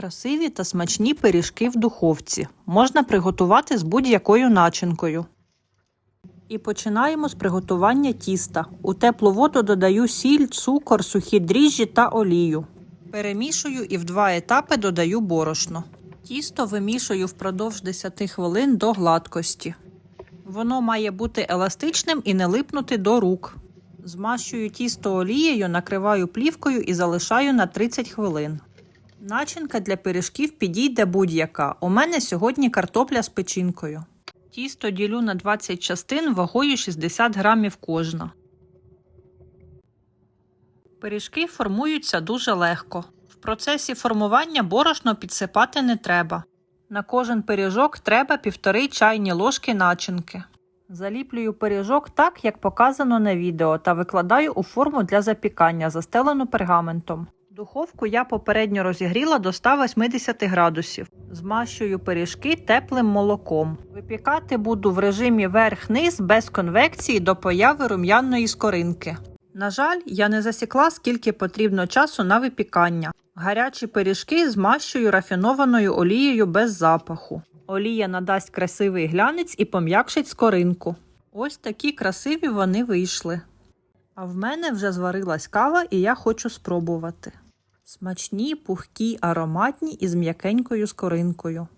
Красиві та смачні пиріжки в духовці. Можна приготувати з будь-якою начинкою. І починаємо з приготування тіста. У теплу воду додаю сіль, цукор, сухі дріжджі та олію. Перемішую і в два етапи додаю борошно. Тісто вимішую впродовж 10 хвилин до гладкості. Воно має бути еластичним і не липнути до рук. Змащую тісто олією, накриваю плівкою і залишаю на 30 хвилин. Начинка для пиріжків підійде будь-яка. У мене сьогодні картопля з печінкою. Тісто ділю на 20 частин вагою 60 грамів кожна. Пиріжки формуються дуже легко. В процесі формування борошно підсипати не треба. На кожен пиріжок треба півтори чайні ложки начинки. Заліплюю пиріжок так, як показано на відео, та викладаю у форму для запікання, застелену пергаментом. Духовку я попередньо розігріла до 180 градусів. Змащую пиріжки теплим молоком. Випікати буду в режимі верх-низ без конвекції до появи рум'яної скоринки. На жаль, я не засікла, скільки потрібно часу на випікання. Гарячі пиріжки змащую рафінованою олією без запаху. Олія надасть красивий глянець і пом'якшить скоринку. Ось такі красиві вони вийшли. А в мене вже зварилась кава, і я хочу спробувати. Смачні, пухкі, ароматні і з м'якенькою скоринкою.